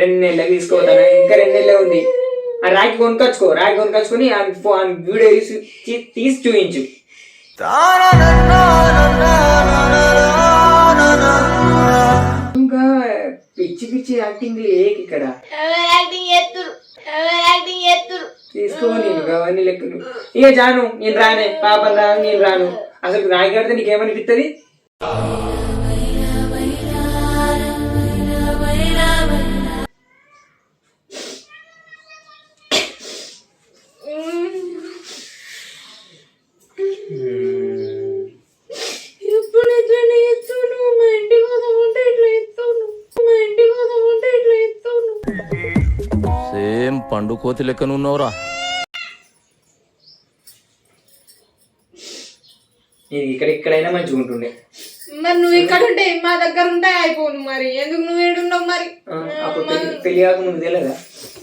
రెండు నెలలకు తీసుకోతాను ఇంకా రెండు నెలలే ఉంది. ఆ రాకి కొనుకొచ్చుకో రాకి కొనుకొచ్చుకొని ఆయన వీడియో తీసి తీసి చూపించు. ఇంకా పిచ్చి పిచ్చి యాక్టింగ్ లేక ఇక్కడ? తీసుకో నేను అవన్నీ లెక్కలు. ఇక జాను నేను రానే పాపం రా నేను రాను. అసలు రాయి కడితే నీకేమనిపిస్తుంది పండు కోతి లెక్కనున్నావురా నేను ఇక్కడ ఇక్కడైనా మంచిగా ఉంటుండే. మరి నువ్వు ఇక్కడ ఉంటే మా దగ్గర ఉంటే అయిపోను మరి. ఎందుకు నువ్వు ఏడున్నావు మరి? అప్పుడు పెళ్ళి పెళ్ళి కాక ముందు తెలియదా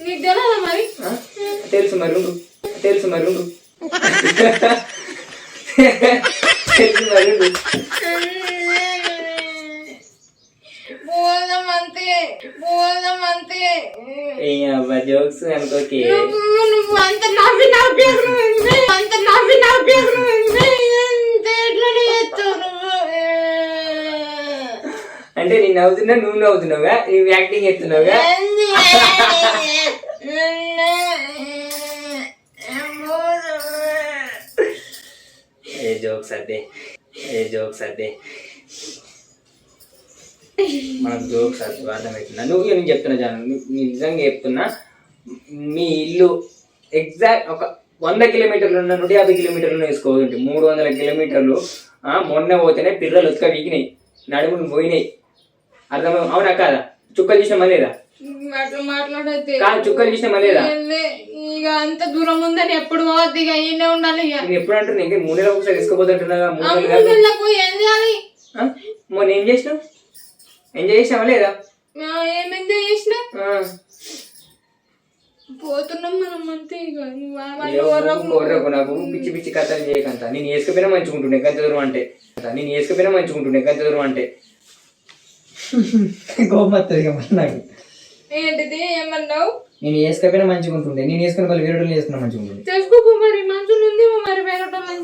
నీకు తెలియదా మరి? తెలుసు మరి ఉండు. తెలుసు మరి ఉండు. తెలుసు మరి ఉండు పోదాం అంతే ఏ అబ్బా జోక్స్ అనుకోకే నువ్వు అంత నవ్వి నవ్వి. అంత నవ్వి నవ్వి అంటే నేను నవ్వుతున్నా నువ్వు నవ్వుతున్నావుగా? నువ్వు యాక్టింగ్ ఎత్తున్నావుగా? ఏ జోక్స్ అదే ఏ జోక్స్ అదే మనకు జోక్స్ అర్థం అర్థమవుతుందా? నువ్వు నేను చెప్తున్నా జాను నిజంగా చెప్తున్నా మీ ఇల్లు ఎగ్జాక్ట్ ఒక వంద కిలోమీటర్లు ఉన్న నూట యాభై కిలోమీటర్లు వేసుకోవచ్చు మూడు వందల కిలోమీటర్లు మొన్న పోతేనే పిర్రలు ఉతక వీకినాయి నడుములు పోయినాయి. అర్థం అవునా కాదా? చుక్కలు చూసినా లేదా అట్లా మాట్లాడైతే చుక్కలు చూసినా లేదా ఇక అంత దూరం ఉందని ఎప్పుడు పోవద్దు ఇక ఈయనే ఉండాలి ఇక. ఎప్పుడు అంటున్నా ఇంకా మూడు నెలలకు ఒకసారి నెలలు కాదు. నెలలకు? ఏం చేయాలి? మొన్న ఏం చేసినావు? ఎంజాయ్ చేసినావా లేదా? ఏం ఎంజాయ్ చేసినా. పోతున్నాం మనం అంతే ఇక. నాకు పిచ్చి పిచ్చి కథలు చేయకంత నేను వేసుకపోయినా మంచిగుంటుండే గంత దూరం అంటే. నేను వేసుకపోయినా మంచిగుంటుండే గంత దూరం అంటే. నాకు. ఏంటిది? ఏమన్నావు? నేను వేసుకపోయినా మంచిగా ఉంటుండే. నేను వేసుకుని వాళ్ళు వేరే వాళ్ళు వేసుకున్నా మంచిగా ఉంటుంది చేసుకోపో మరి. మంచులు ఉంది మరి.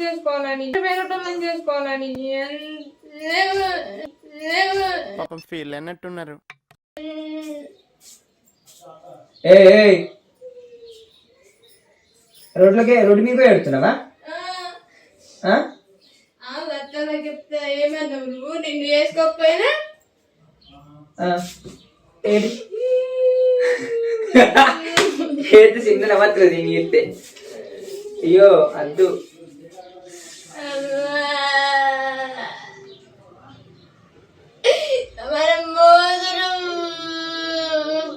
చేసుకోవాలని వేరటోళ్ళని చేసుకోవాలని ఎన్- లేవు, లేవు. పాపం ఫీల్ ఏ రోడ్లకే రోడ్డు మీద ఎడుతున్నావా ఆ, ఆ? లచ్చలా చెప్తా ఏమన్నావు నువ్వు నిన్ను చేసుకోకపోయినా ఏంటి ఏంటి చిన్న నవ్వుతుంది నేను చెప్తే అయ్యో అద్దు మనం మోదరం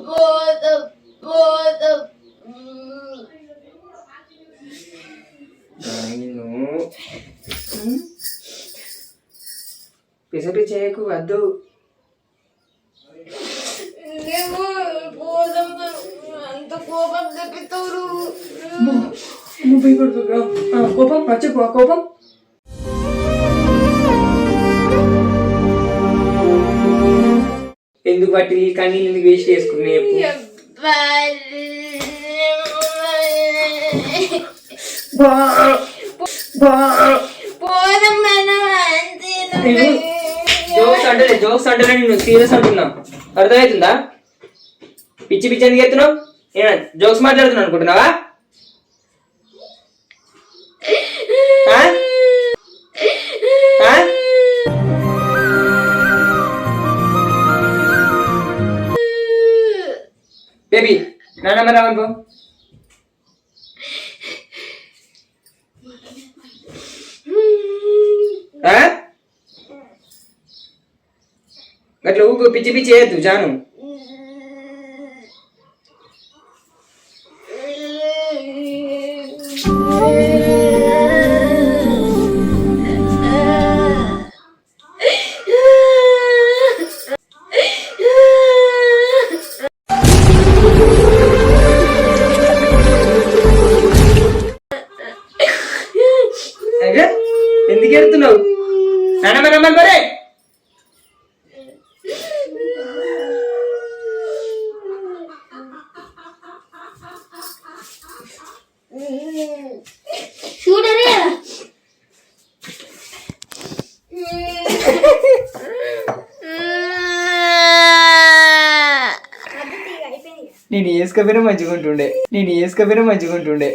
పోతాం పోతాం నిన్ను పిసపి చేయకు వద్దు కోపం నువ్వు భయపడుతున్నా కోపం కోపం. ఎందుకు బట్టి కానీ ఎందుకు వేస్ట్ చేసుకునే అంతే జోక్స్ అంటలే జోక్స్ అంటలే నేను సీరియస్ అంటున్నా. అర్థమవుతుందా పిచ్చి పిచ్చి ఎందుకు ఎత్తున్నావు ఏనా జోక్స్ మాట్లాడుతున్నా అనుకుంటున్నావా? ఆ? బేబీ నాన్నమ్మ రావనుకో పో ఆ? గట్ల ఊకు పిచ్చి పిచ్చి చేయొద్దు జాను అయ్యా, నేను వేసుకపోయినా మంచిగా ఉంటుండే. నేను వేసుకపోయినా మంచిగా ఉంటుండే.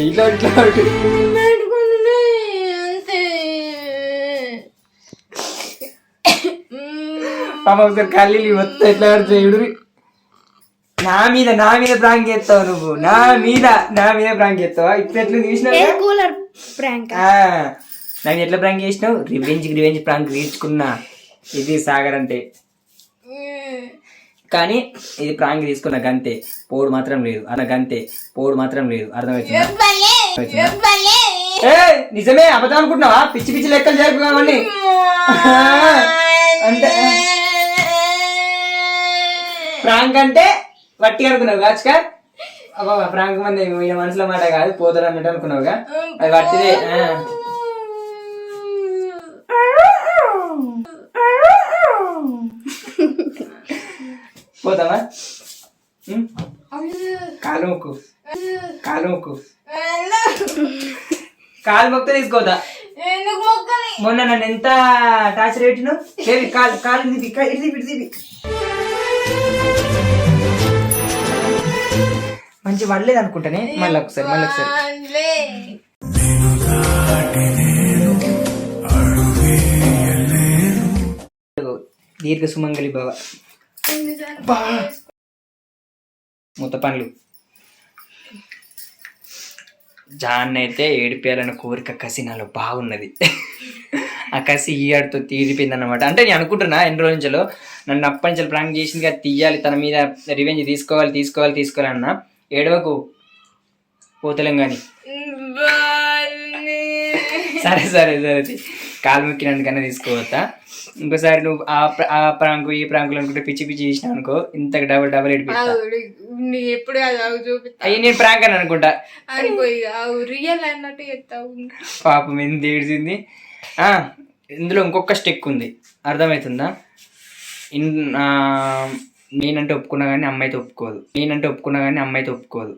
ఇట్లా ఇట్లా పాప ఒకసారి కళ్ళు వస్తా ఎట్లా పడుతుంది నా మీద నా మీద ప్రాంక్ చేస్తావు నువ్వు. నా మీద నా మీద ప్రాంక్ చేస్తావా? ఇప్పుడు ఎట్లా తీసినావు కూలర్ ప్రాంక్ నాకు ఎట్లా ప్రాంక్ చేసినావు? రివెంజ్ రివెంజ్ ప్రాంక్ తీర్చుకున్నా. ఇది సాగర్ అంటే. కానీ ఇది ప్రాంక్ తీసుకున్న గంతే. పోడు మాత్రం లేదు. అన్న గంతే. పోడు మాత్రం లేదు. అర్థమవుతుందా? నిజమే. అబద్ధం అనుకుంటున్నావా? పిచ్చి పిచ్చి లెక్కలు జరుపుకోమని అంటే ప్రాంక్ అంటే వట్టి అనుకున్నావు కాచుకా అబ్బా ప్రాంక్ మంది మనసులో మాట కాదు పోతాడు అన్నట్టు అనుకున్నావుగా? అది వట్టిదే. పోతావా? కాలు మొక్కు. కాలు మొక్కు. కాలు మొక్కు తీసుకోదా మొన్న నన్ను ఎంత టార్చర్ పెట్టిను? ఏవి కాలు కాలు ఇది ఇది ఇది మంచి పడలేదు అనుకుంటానే మళ్ళీ ఒకసారి మళ్ళీ ఒకసారి. దీర్ఘ సుమంగళి బావ ముత్త పండ్లు జాన్ అయితే ఏడిపేయాలన్న కోరిక కసి నాలో బాగున్నది. ఆ కసి ఈ ఆడితో తీరిపోయింది అనమాట అంటే నేను అనుకుంటున్నా ఎన్ని రోజుల నుంచో నన్ను అప్పటి నుంచి ప్రాంక్ చేసింది కదా తీయాలి తన మీద రివెంజ్ తీసుకోవాలి తీసుకోవాలి తీసుకోవాలి అన్న. ఏడవకు. పోతలేం కానీ. సరే సరే సరే. కాలు మొక్కినందుకన్నా తీసుకోవద్దా? ఇంకోసారి నువ్వు ఆ ప్ర- ఆ ప్రాంకు ఈ ప్రాంకులు అనుకుంటే పిచ్చి పిచ్చి చేసినావు అనుకో ఇంతకు డబుల్ డబుల్ నీ ఎప్పుడు అయ్యి నేను ప్రాంక్ అని అనుకుంటా. రియల్ అన్నట్టు చెప్తావు పాపం ఎంత ఏడిచింది? ఆ, ఇందులో ఇంకొక స్టెక్ ఉంది. అర్థమవుతుందా? ఇన్ నేనంటే ఒప్పుకున్నా కానీ అమ్మాయితో ఒప్పుకోదు. నేనంటే ఒప్పుకున్నా కానీ అమ్మాయితో ఒప్పుకోదు.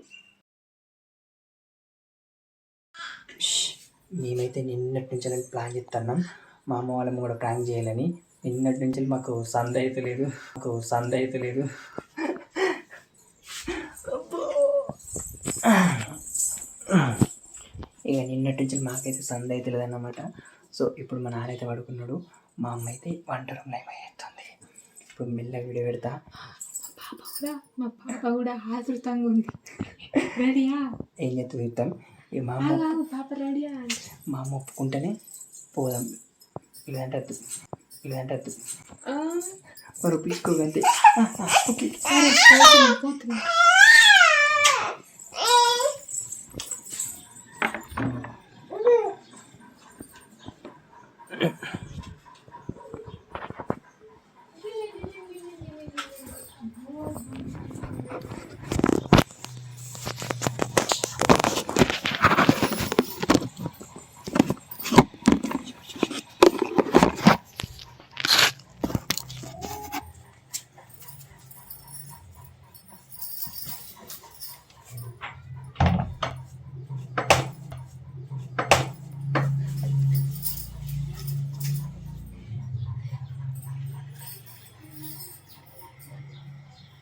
మేమైతే నిన్నటి నుంచి ప్లాన్ చేస్తున్నాం. మా అమ్మ వాళ్ళని కూడా ప్లాన్ చేయాలని. నిన్నటి నుంచి మాకు సంద అయితే లేదు. మాకు సంద అయితే లేదు. ఇక నిన్నటి నుంచి మాకైతే సంద అయితే లేదన్నమాట. సో ఇప్పుడు మా నాన్న అయితే పడుకున్నాడు. మా అమ్మ అయితే వంట ఏమవుతుంది ఇప్పుడు మెల్లగా వీడియో పెడతా. పాప కూడా మా పాప కూడా ఆతృతంగా ఉంది. ఏం చేస్తూ చూద్దాం. ఇక మా అమ్మ మా అమ్మ ఒప్పుకుంటేనే పోదాం. లేదంటే లేదంటే మరి ఒప్పించుకోగంతే ఓకే పోతున్నా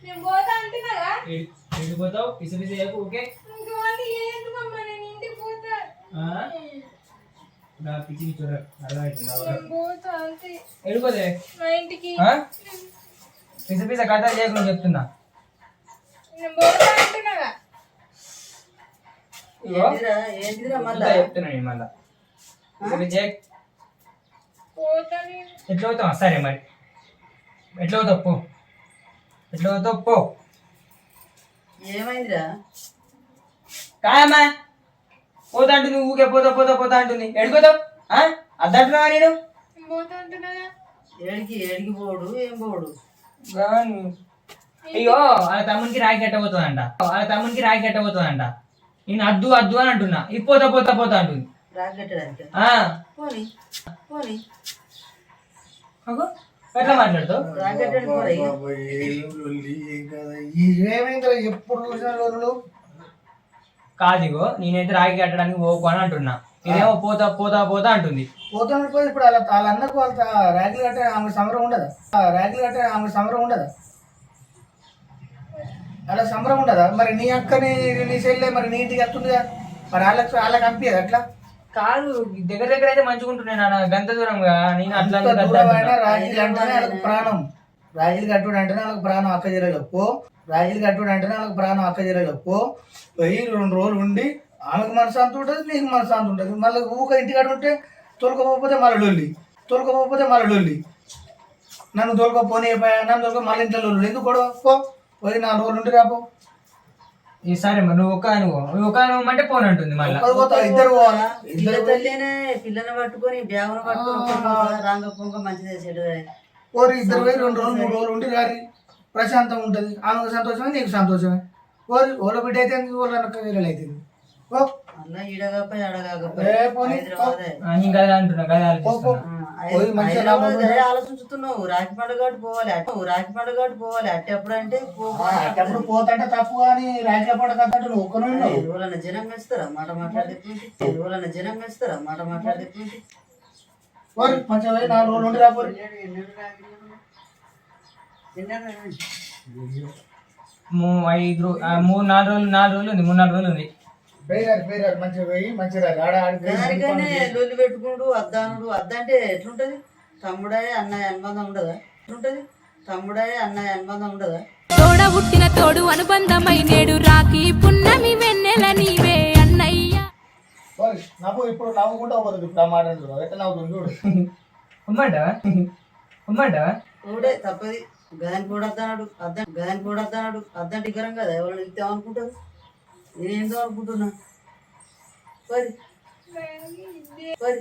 నేను పోతా అంటున్నాగా వెళ్ళిపోతావు పిసి పిసి చెప్పు ఓకే? నా పిచ్చి చూడ అర్థమవుతుంది నేను పోతా అంతే. వెళ్ళిపోతే మా ఇంటికి. పిస పిస కథ చేయకుండా చెప్తున్నా. మళ్ళా? ఎట్లా అవుతావు సరే మరి. ఎట్లా అవుతావు పో. ఎట్లా అవుతావు పో. ఏమైందిరా? కాయమ్మా పోతా అంటుంది ఊకే పోతా పోతా పోతా అంటుంది. ఎడిపోతావు అద్దంటున్నావా నేను? నేను పోతా అంటున్నాగా ఏడికి ఏడికి పోడు ఏం పోడు. అయ్యో వాళ్ళ తమ్మునికి రాయి కట్టబోతుందంట. వాళ్ళ తమ్మునికి రాయి కట్టబోతుందంట. నేను అద్దు అద్దు అని అంటున్నా. ఇది పోతా పోతా పోతా అంటుంది. రాకెట్టడానికి ఆ, మాట్లాడుతావు. ఎప్పుడు చూసిన కాదిగో నేనైతే రాయి కట్టడానికి పోకు అని అంటున్నా. ఇదేమో పోతా పోతా పోతా అంటుంది. పోతున్నట్టు పోయి ఇప్పుడు వాళ్ళ వాళ్ళ అన్నకు వాళ్ళ ర్యాకులు కట్టే ఆమె సమరం ఉండదా? ఆ ర్యాకులు కట్టే ఆమె సమరం ఉండదా? అలా సంబరం ఉండదా? మరి నీ అక్కని నీ చెల్లె మరి నీ ఇంటికి వెళ్తుందిగా? మరి వాళ్ళకి వాళ్ళకి అనిపించదు అట్లా? కాదు దగ్గర దగ్గర అయితే మంచిగా ఉంటున్నాయి నాన్న. గంత దూరంగా. నేను అట్లా. రాజీలు అంటేనే వాళ్ళకి ప్రాణం. రాజీలు కట్టుడు అంటేనే వాళ్ళకి ప్రాణం అక్క జిల్లాలో పో రాజీలు కట్టుడు అంటేనే వాళ్ళకి ప్రాణం అక్క జిల్లాలో పో పోయి రెండు రోజులు ఉండి ఆమెకు మనశాంతి ఉంటుంది నీకు మనశాంతి ఉంటుంది. మళ్ళీ ఊక ఇంటికాడ ఉంటే తొలకపోతే మళ్ళీ తొలకపోతే మళ్ళీ నన్ను తోలుకోపోనీ నన్ను తోలుకో మళ్ళీ ఇంట్లో ఎందుకు గొడవ? పో. పోయి నాలుగు రోజులు ఉండి రాపో ఈ సరే మరి నువ్వు ఒక నువ్వు నువ్వు ఒక నువ్వు అంటే ఫోన్ అంటుంది మళ్ళీ ఇద్దరు పోవాలా? ఇద్దరు తల్లినే పిల్లని పట్టుకొని బ్యాగును పట్టుకొని ఒక్కరు పోతా, రాంగ పొంగ మంచిదే చెడు ఓరి ఇద్దరు పోయి రెండు రోజులు మూడు రోజులు ఉండి రారి. ప్రశాంతం ఉంటుంది. ఆమెకు సంతోషమే నీకు సంతోషమే. ఓరి ఓల బిడ్డ అయితే ఓళ్ళ అవుతుంది ఓ ఆలోచించుతున్నావు పండుగ కాబట్టి పోవాలి. పండుగ కాబట్టి పోవాలి. అట్టి అప్పుడు అంటే ఆ, అప్పుడు పోతంటే తప్పు కానీ పడ కదంటే నువ్వు జనం వేస్తారా? మాట మాట్లాడితే ఎవరన్నా జనం వేస్తారా? మాట మాట్లాడితే పోయి నాలుగు రోజులు ఉండి ఐదు మూడు నాలుగు రోజులు నాలుగు రోజులు ఉంది మూడు నాలుగు రోజులు ఉంది. పోయిరారు పోయిరారు మంచిగా పోయి మంచిగా. ఆడ దానికనే లొల్లి పెట్టుకున్నాడు అద్దానుడు. అద్దంటే ఎట్లుంటది? తమ్ముడాయ అన్నయ్య అనుబంధం ఉండదా? ఎట్లుంటది? తమ్ముడాయ అన్నయ్య అనుబంధం ఉండదా? తోడ పుట్టిన తోడు అనుబంధమై నేడు రాఖీ పున్నమి వెన్నెల నీవే అన్నయ్య. నవ్వు ఇప్పుడు నవ్వుకుంటా పోతుంది ఇప్పుడు ఆ మాట అంటున్నావు. ఎట్లా నవ్వుతుంది చూడు. ఉమ్మంటావా? ఉమ్మంటావా? ఒకటే తప్పది. గదానికి కూడా అద్దన్నాడు అద్దం గదానికి కూడా అద్దన్నాడు అద్దంటే ఇగ్గరం కదా ఎవరైనా ఇద్దాం అనుకుంటారు నేనేందో అనుకుంటున్నా. మరి మరి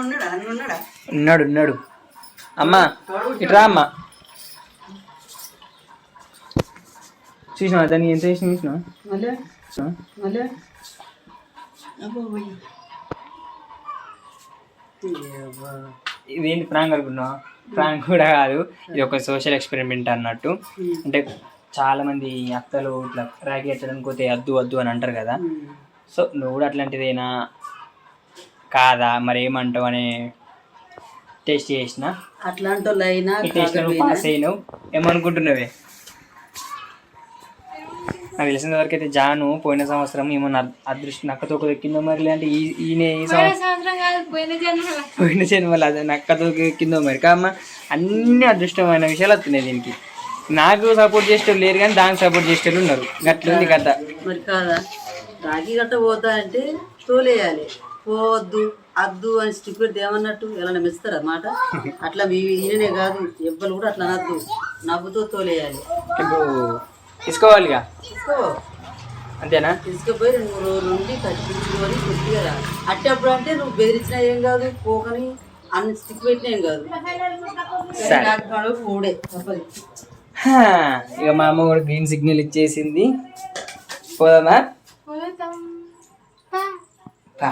ఉన్నాడా? ఉన్నాడా? అమ్మా ఇట్రా అమ్మా. చూసినావా దాన్ని ఎంత చేసిన చూసినావా మళ్ళీ చూసినావా? మళ్ళీ అబ్బో పోయి. ఏవ్వా. ఇదేంటి ప్రాంక్ అనుకున్నావా ప్రాంక్ కూడా కాదు. ఇది ఒక సోషల్ ఎక్స్పెరిమెంట్ అన్నట్టు. అంటే చాలా మంది అత్తలు ఇట్లా రాగి ఎత్తడానికి పోతే అద్దు వద్దు అని అంటారు కదా. సో నువ్వు కూడా అట్లాంటిదేనా కాదా? మరి ఏమంటావు అని టేస్ట్ చేసిన? అట్లాంటి వాళ్ళు అయినా పాస్ అయినావు. ఏమనుకుంటున్నావే? నాకు తెలిసిన వరకు అయితే జాను పోయిన సంవత్సరం ఏమన్నా అదృష్టం నక్కతో ఎక్కిందో మరి లేదంటే ఈ ఈయన ఈ పోయిన జన్మల. జన్మలో అదే నక్కతో ఎక్కిందో మరి. కామ్మ అన్ని అదృష్టమైన విషయాలు వస్తున్నాయి దీనికి. నాకు సపోర్ట్ చేసేటోళ్ళు లేరు కానీ దానికి సపోర్ట్ చేసేటోళ్ళు ఉన్నారు. గట్లుంది కథ. మరి కాదా? రాగి గట్ట పోతా అంటే తోలేయాలి. పోవద్దు అద్దు అని స్టిక్ పెడితే ఏమన్నట్టు ఎలా మెస్తారా మాట? అట్లా మీ ఈయననే కాదు ఎవ్వరు కూడా అట్లా అనద్దు. నవ్వుతో తోలేయాలి. ఇప్పుడు తీసుకోవాలిగా? తీసుకో. అంతేనా? తీసుకుపోయి రెండు మూడు రోజులు నుండి కట్టించుకొని కొద్దిగా రా. అట్టప్పుడు అంటే నువ్వు బెదిరించినా ఏం కాదు పోకని అన్ని స్టిక్ పెట్టినా ఏం కాదు. పండుగ పోడే తప్పది. ఇక మా అమ్మ కూడా గ్రీన్ సిగ్నల్ ఇచ్చేసింది. పోదామా? పోతాం పా.